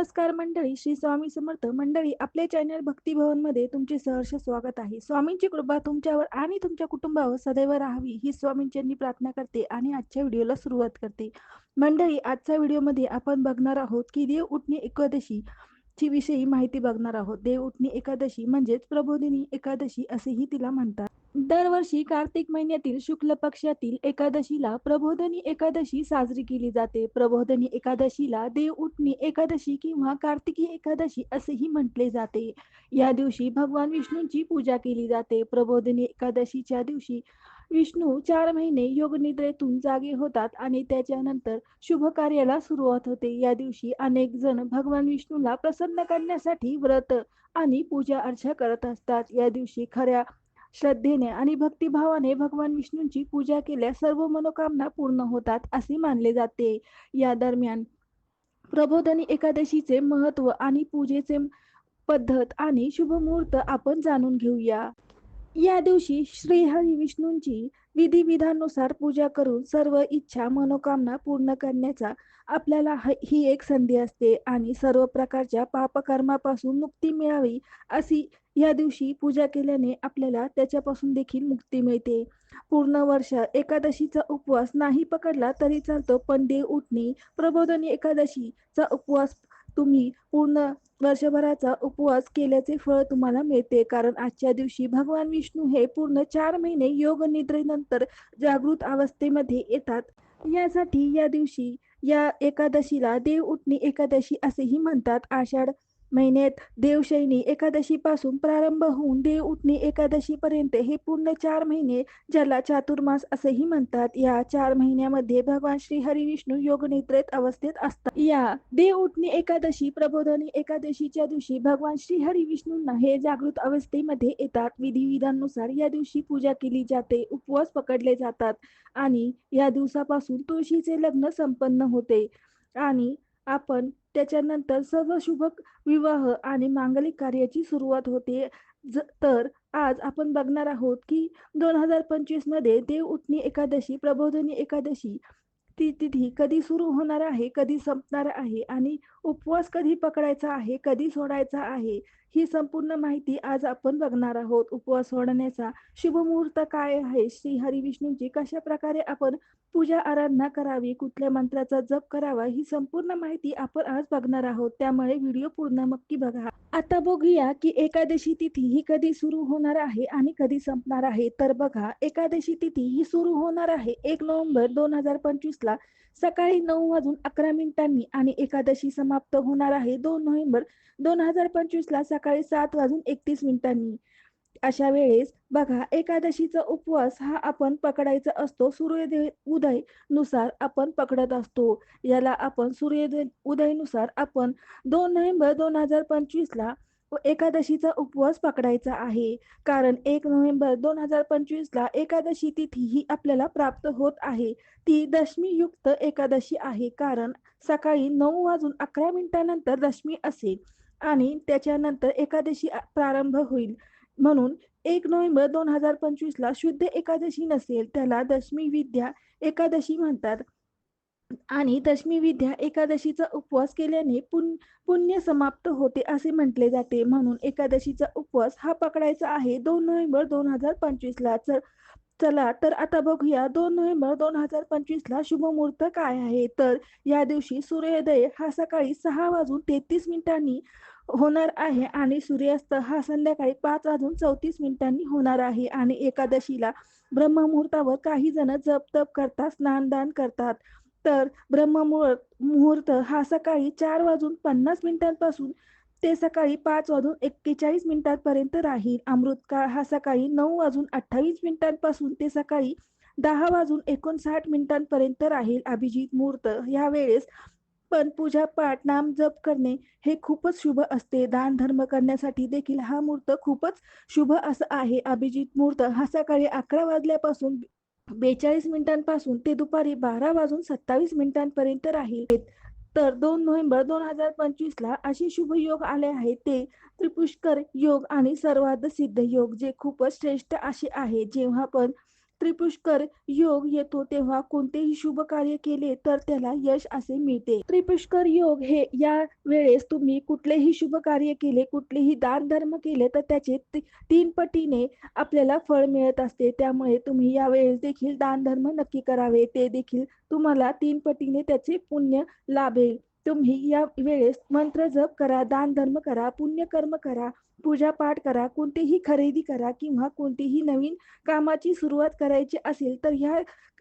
नमस्कार मंडळी श्री स्वामी समर्थ. मंडळी आपले चॅनल भक्ती भवनमध्ये तुमचे सहर्ष स्वागत आहे. स्वामींची कृपा तुमच्यावर आणि तुमच्या कुटुंबावर सदैव राहावी ही स्वामींची प्रार्थना करते आणि आजच्या व्हिडिओला सुरुवात करते. मंडळी आजच्या व्हिडिओमध्ये आपण बघणार आहोत की देव उठणे एकादशी ची विषयी माहिती बघणार आहोत. देवउठणी एकादशी म्हणजेच प्रबोधिनी एकादशी असेही तिला म्हणतात. दरवर्षी कार्तिक महिन्यातील शुक्ल पक्षातील एकादशीला प्रबोधनी एकादशी साजरी केली जाते. प्रबोधनी एकादशीला देव उठणी एकादशी किंवा कार्तिकी एकादशी असेही म्हटले जाते. या दिवशी भगवान विष्णूंची पूजा केली जाते. प्रबोधनी एकादशीच्या दिवशी विष्णू चार महिने योगनिद्रेतून जागे होतात आणि त्याच्यानंतर शुभ कार्याला सुरुवात होते. या दिवशी अनेक जण भगवान विष्णूला प्रसन्न करण्यासाठी व्रत आणि पूजा अर्चा करत असतात. या दिवशी खऱ्या श्रद्धेने आणि भक्तिभावाने भगवान विष्णूंची पूजा केल्यास सर्व मनोकामना पूर्ण होतात असे मानले जाते. या दरम्यान प्रबोधनी एकादशीचे महत्त्व आणि पूजेचे पद्धत आणि शुभ मुहूर्त आपण जाणून घेऊया. या दिवशी श्री हरी विष्णूंची विधिविधानुसार पूजा करून सर्व इच्छा मनोकामना पूर्ण करण्याचा आपल्याला ही एक संधी असते आणि सर्व प्रकारच्या पापकर्मापासून मुक्ती मिळावी अशी या दिवशी पूजा केल्याने आपल्याला त्याच्यापासून देखील मुक्ती मिळते. पूर्ण वर्ष एकादशीचा उपवास नाही पकडला तरी चालतो पण देव उठणी प्रबोधनी एकादशीचा उपवास तुम्ही पूर्ण वर्षभराचा उपवास केल्याचे फळ तुम्हाला मिळते. कारण आजच्या दिवशी भगवान विष्णू हे पूर्ण चार महिने योग निद्रेनंतर जागृत अवस्थेमध्ये येतात. यासाठी या दिवशी या एकादशीला देव उठणी एकादशी असेही म्हणतात. आषाढ महिन्यात देवशैनी एकादशी पासून प्रारंभ होऊन देव उठणी एकादशी पर्यंत हे पूर्ण चार महिने ज्याला चातुर्मास असेही म्हणतात. या चार महिन्यामध्ये भगवान श्री हरी विष्णू योग निद्रेत अवस्थेत असतात. या देव उठणी एकादशी प्रबोधनी एकादशीच्या दिवशी भगवान श्री हरी विष्णूंना हे जागृत अवस्थेमध्ये येतात. विधिविधांनुसार या दिवशी पूजा केली जाते उपवास पकडले जातात आणि या दिवसापासून तुळशीचे लग्न संपन्न होते. आणि आपण त्याच्यानंतर सर्व शुभ विवाह आणि मांगलिक कार्याची सुरुवात होते. तर आज आपण बघणार आहोत की दोन हजार पंचवीसमध्ये देव उठणी एकादशी प्रबोधनी एकादशी ती तिथी कधी सुरू होणार आहे कधी संपणार आहे आणि उपवास कधी पकडायचा आहे कधी सोडायचा आहे ही संपूर्ण माहिती आज आपण बघणार आहोत. उपवास सोडण्याचा शुभ मुहूर्त काय आहे? श्री हरी विष्णूंची कशा प्रकारे आपण पूजा आराधना करावी? कुठल्या मंत्राचा जप करावा? ही संपूर्ण माहिती आपण आज बघणार आहोत. त्यामुळे व्हिडिओ पूर्ण नक्की बघा. आता बघूया की एकादशी तिथी ही कधी सुरू होणार आहे आणि कधी संपणार आहे. तर बघा एकादशी तिथी ही सुरू होणार आहे एक नोव्हेंबर दोन हजार पंचवीस ला सकाळी नऊ वाजून अकरा मिनिटांनी आणि एकादशी समाप्त होणार आहे. दोन नोव्हेंबर दोन हजार पंचवीस ला सकाळी सात वाजून एकतीस मिनिटांनी. अशा वेळेस बघा एकादशीचा उपवास हा आपण पकडायचा असतो. सूर्योदय उदयनुसार आपण पकडत असतो. याला आपण सूर्योदय उदयनुसार आपण दोन नोव्हेंबर दोन हजार पंचवीस ला एकादशीचा उपवास पकडायचा आहे. कारण एक नोव्हेंबर दोन हजार पंचवीस ला एकादशी तिथी ही आपल्याला प्राप्त होत आहे. ती दशमी युक्त एकादशी आहे. कारण सकाळी नऊ वाजून अकरा मिनिटानंतर दशमी असेल आणि त्याच्यानंतर एकादशी प्रारंभ होईल. म्हणून एक नोव्हेंबर दोन हजार पंचवीस ला शुद्ध एकादशी नसेल त्याला दशमी विद्या एकादशी म्हणतात. आणि दशमी विद्या एकादशीचा उपवास केल्याने पुण्य समाप्त होते असे म्हटले जाते. म्हणून एकादशीचा उपवास हा पकडायचा आहे. दोन नोव्हेंबर दोन हजार पंचवीस ला. चला तर आता बघूया दोन नोव्हेंबर दोन हजार पंचवीस ला शुभमुहूर्त काय आहे? तर या दिवशी सूर्योदय हा सकाळी सहा वाजून तेहतीस मिनिटांनी होणार आहे आणि सूर्यास्त हा संध्याकाळी पाच वाजून चौतीस मिनिटांनी होणार आहे. आणि एकादशीला ब्रह्ममुहूर्तावर काही जण जप तप करतात स्नानदान करतात. तर ब्रह्ममुहूर्त मुहूर्त हा सकाळी चार वाजून पन्नास मिनिटांपासून ते सकाळी पाच वाजून एक्केचाळीस मिनिटांपर्यंत राहील. अमृतकाळ हा सकाळी नऊ वाजून अठ्ठावीस मिनिटांपासून ते सकाळी दहा वाजून एकोणसाठ मिनिटांपर्यंत राहील. अभिजित मुहूर्त या वेळेस पण पूजा पाठ नाम जप करणे हे खूपच शुभ असते. दान धर्म करण्यासाठी देखील हा मुहूर्त खूपच शुभ असं आहे. अभिजित मुहूर्त हा सकाळी अकरा वाजल्यापासून बेचाळीस मिनिटांपासून ते दुपारी बारा वाजून सत्तावीस मिनिटांपर्यंत राहील. तर दोन नोव्हेंबर दोन हजार पंचवीस ला असे शुभ योग आले आहेत. ते त्रिपुष्कर योग आणि सर्वाध सिद्ध योग जे खूपच श्रेष्ठ असे आहे. जेव्हा पण त्रिपुष्कर योग येतो तेव्हा कोणतेही शुभ कार्य केले तर त्याला यश असे मिळते. त्रिपुष्कर योग हे या वेळेस तुम्ही कुठलेही शुभ कार्य केले कुठलेही दान धर्म केले तर त्याचे तीन पटीने आपल्याला फळ मिळत असते. त्यामुळे तुम्ही या वेळेस देखील दान धर्म नक्की करावे. ते देखील तुम्हाला तीन पटीने त्याचे पुण्य लाभेल. तुम्ही या वेळेस मंत्र जप करा दान धर्म करा पुण्यकर्म करा पूजा पाठ करा कोणतीही खरेदी करा किंवा कोणतीही नवीन कामाची सुरुवात करायची असेल तर ह्या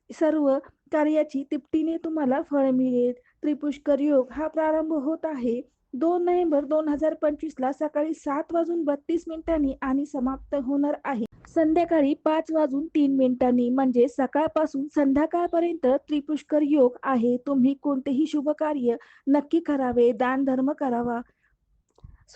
सर्व कार्याची तिपटीने तुम्हाला फळ मिळेल. त्रिपुष्कर योग हा प्रारंभ होत आहे. दोन नोव्हेंबर दोन हजार पंचवीस ला सकाळी सात वाजून बत्तीस मिनिटांनी आणि समाप्त होणार आहे. संध्याकाळी पाच वाजून तीन मिनिटांनी म्हणजे सकाळपासून संध्याकाळपर्यंत त्रिपुष्कर योग आहे. तुम्ही कोणतेही शुभ कार्य नक्की करावे. दान धर्म करावा.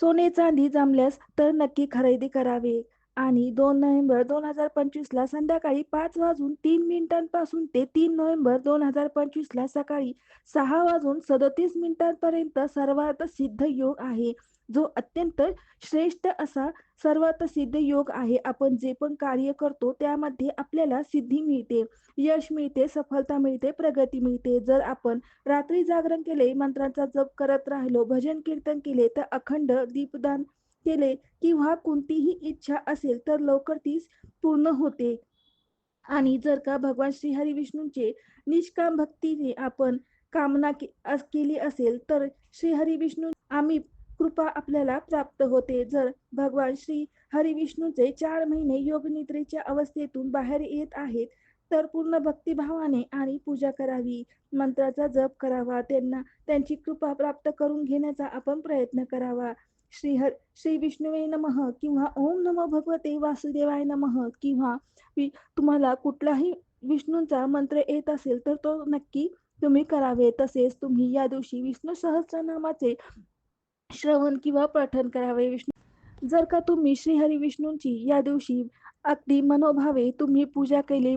सोने चांदी जमल्यास तर नक्की खरेदी करावे. आणि दोन नोव्हेंबर दोन हजार पंचवीस ला संध्याकाळी पाच वाजून तीन मिनिटांपासून ते तीन नोव्हेंबर दोन हजार पंचवीस ला सकाळी सहा वाजून सदतीस मिनिटांपर्यंत सर्वात सिद्ध योग आहे. जो अत्यंत श्रेष्ठ असा सर्वात सिद्ध योग आहे. आपण जे पण कार्य करतो त्यामध्ये आपल्याला सिद्धी मिळते यश मिळते सफलता मिळते प्रगती मिळते. जर आपण रात्री जागरण केले मंत्रांचा जप करत राहिलो भजन कीर्तन केले तर अखंड दीपदान केले किंवा कोणतीही इच्छा असेल तर लवकर तीच पूर्ण होते. आणि जर का भगवान श्री हरी विष्णूंचे निष्काम भक्तीने आपण कामना के- केली असेल तर श्री हरी विष्णू आम्ही कृपा आपल्याला प्राप्त होते. जर भगवान श्री हरी विष्णूचे चार महिने योग निद्रेच्या अवस्थेतून बाहेर येत आहेत तर पूर्ण भक्तिभावाने आणि पूजा करावी. मंत्राचा जप करावा. त्यांना त्यांची कृपा प्राप्त करून घेण्याचा आपण प्रयत्न करावा. श्री हर श्री विष्णुवे नमः किंवा ओम नमो भगवते वासुदेवाय नमः किंवा तुम्हाला कुठलाही विष्णूंचा मंत्र येत असेल तर तो नक्की तुम्ही करावे. तसेच तुम्ही या दिवशी विष्णू सहस्रनामाचे श्रवण किंवा पठण करावे विष्णू. जर का तुम्ही श्री हरी विष्णूंची या दिवशी अगदी मनोभावे तुम्ही पूजा केली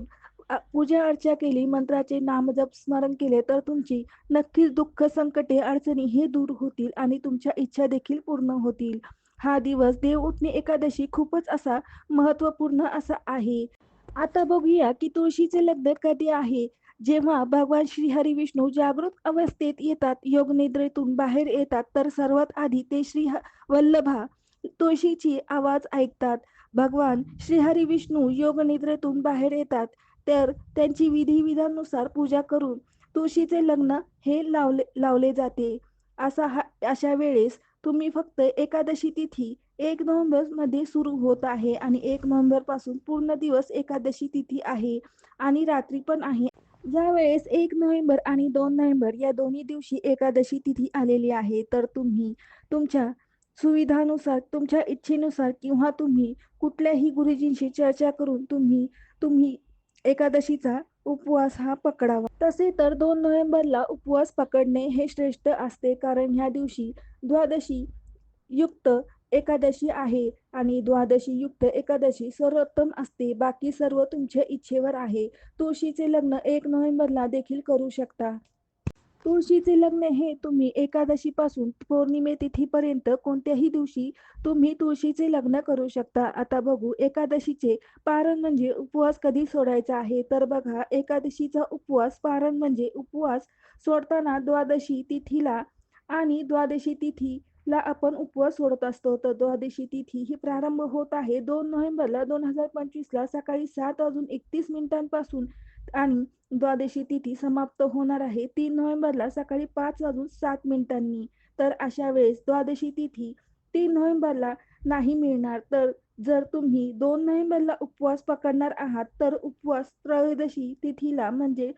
पूजा अर्चा केली मंत्राचे नामजप स्मरण केले तर तुमची नक्कीच दुःख संकटे अडचणी हे दूर होतील आणि तुमच्या इच्छा देखील पूर्ण होतील. हा दिवस देव उठणे एकादशी खूपच असा महत्त्वपूर्ण असा आहे. आता बघूया की तुळशीचे लग्न कधी आहे? जेव्हा भगवान श्री हरी विष्णू जागृत अवस्थेत येतात योग निद्रेतून बाहेर येतात तर सर्वात आधी ते श्री ह- वल्लभा तुळशीची आवाज ऐकतात. भगवान श्री हरी विष्णू योग निद्रेतून बाहेर येतात तर त्यांची विधी विधानुसार पूजा करून तुळशीचे लग्न हे लावले लावले जाते. असा हा अशा वेळेस तुम्ही फक्त एकादशी तिथी एक नोव्हेंबरमध्ये सुरू होत आहे आणि एक नोव्हेंबरपासून पूर्ण दिवस एकादशी तिथी आहे आणि रात्री पण आहे. ज्यावेळेस एक नोव्हेंबर आणि दोन नोव्हेंबर या दोन्ही दिवशी एकादशी तिथी आलेली आहे तर तुम्ही तुमच्या सुविधानुसार तुमच्या इच्छेनुसार किंवा तुम्ही कुठल्याही गुरुजींशी चर्चा करून तुम्ही तुम्ही एकादशीचा उपवास हा पकडावा. तसे तर दोन नोव्हेंबरला उपवास पकडणे हे श्रेष्ठ असते कारण ह्या दिवशी द्वादशी युक्त एकादशी आहे आणि द्वादशी युक्त एकादशी सर्वोत्तम असते. बाकी सर्व तुमच्या इच्छेवर आहे. तुळशीचे लग्न एक नोव्हेंबरला देखील करू शकता. तुळशीचे लग्न हे तुम्ही एकादशी पासून पौर्णिमे तिथीपर्यंत कोणत्याही दिवशी तुम्ही तुळशीचे लग्न करू शकता. आता बघू एकादशीचे पारण म्हणजे उपवास कधी सोडायचा आहे? तर बघा एकादशीचा उपवास पारण म्हणजे उपवास सोडताना द्वादशी तिथीला आणि द्वादशी तिथी ला आपण उपवास सोडत असतो. तर द्वादशी तिथी ही प्रारंभ होत आहे. दोन नोव्हेंबरला दोन हजार पंचवीसला सकाळी सात वाजून एकतीस मिनिटांपासून आणि द्वादशी तिथी समाप्त होणार आहे. तीन नोव्हेंबरला सकाळी पाच वाजून सात मिनिटांनी. तर अशा वेळेस द्वादशी तिथी तीन नोव्हेंबरला नाही मिळणार. तर जर तुम्ही दोन नोव्हेंबरला उपवास पकडणार आहात तर उपवास त्रयोदशी तिथीला म्हणजे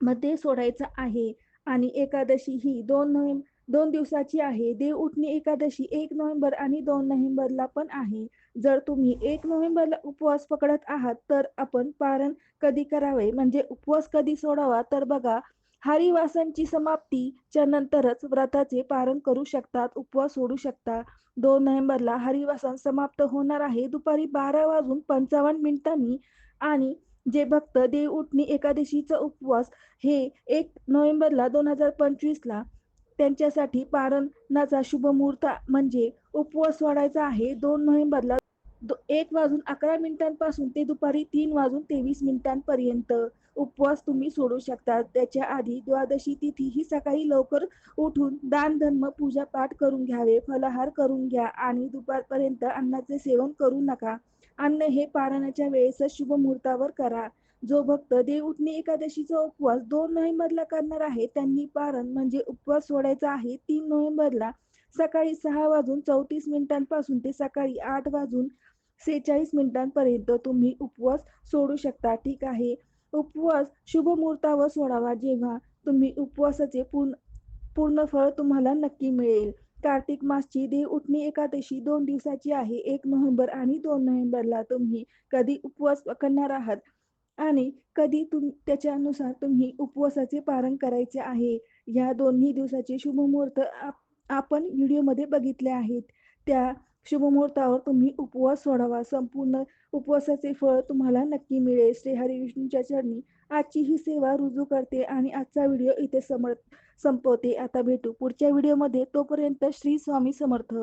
मध्ये सोडायचा आहे. आणि एकादशी ही दोन नोव्हेंबर दोन दिवसाची आहे. देव उठणी एकादशी एक नोव्हेंबर आणि दोन नोव्हेंबरला पण आहे. जर तुम्ही एक नोव्हेंबरला उपवास पकडत आहात तर आपण पारण कधी करावे? म्हणजे उपवास कधी सोडावा? तर बघा हरिवासांची समाप्तीच्या नंतरच व्रताचे पारण करू शकतात उपवास सोडू शकता दोन नोव्हेंबरला हरिवासन समाप्त होणार आहे. दुपारी बारा वाजून पंचावन्न मिनिटांनी आणि जे भक्त देव उठणी एकादशीचा उपवास हे एक नोव्हेंबरला दोन हजार पंचवीसला त्यांच्यासाठी पारणाचा शुभ मुहूर्त म्हणजे उपवास सोडायचा आहे. दोन नोव्हेंबरला दो एक वाजून अकरा मिनिटांपासून ते दुपारी तीन वाजून तेवीस मिनिटांपर्यंत उपवास तुम्ही सोडू शकता. त्याच्या आधी द्वादशी तिथी ही सकाळी लवकर उठून दान धर्म पूजा पाठ करून घ्यावे. फलाहार करून घ्या आणि दुपारपर्यंत अन्नाचे सेवन करू नका. अन्न हे पारायणाच्या वेळेस शुभ मुहूर्तावर करा. जो भक्त देवउठणी एकादशीचा उपवास दोन नोव्हेंबरला करणार आहे त्यांनी पारण म्हणजे उपवास सोडायचा आहे तीन नोव्हेंबरला सकाळी सहा वाजून चौतीस मिनिटांपासून ते सकाळी आठ वाजून सेहेचाळीस मिनिटांपर्यंत तुम्ही उपवास सोडू शकता. ठीक आहे. उपवास शुभ मुहूर्तावर सोडावा जेव्हा तुम्ही उपवासाचे पूर्ण पूर्ण फळ तुम्हाला नक्की मिळेल. कार्तिक मासची देव उठणी एकादशी दोन दिवसाची आहे. एक नोव्हेंबर आणि दोन नोव्हेंबरला तुम्ही कधी उपवास करणार आहात? आणि कधी तुम त्याच्यानुसार तुम्ही उपवासाचे पारण करायचे आहे. या दोन्ही दिवसाचे शुभमुहूर्त आपण व्हिडिओमध्ये बघितले आहेत. त्या शुभमुहूर्तावर तुम्ही उपवास सोडावा. संपूर्ण उपवासाचे फळ तुम्हाला नक्की मिळेल. श्री हरी विष्णूच्या चरणी आजची ही सेवा रुजू करते आणि आजचा व्हिडिओ इथे समर्थ संपवते. आता भेटू पुढच्या व्हिडिओमध्ये. तोपर्यंत श्री स्वामी समर्थ.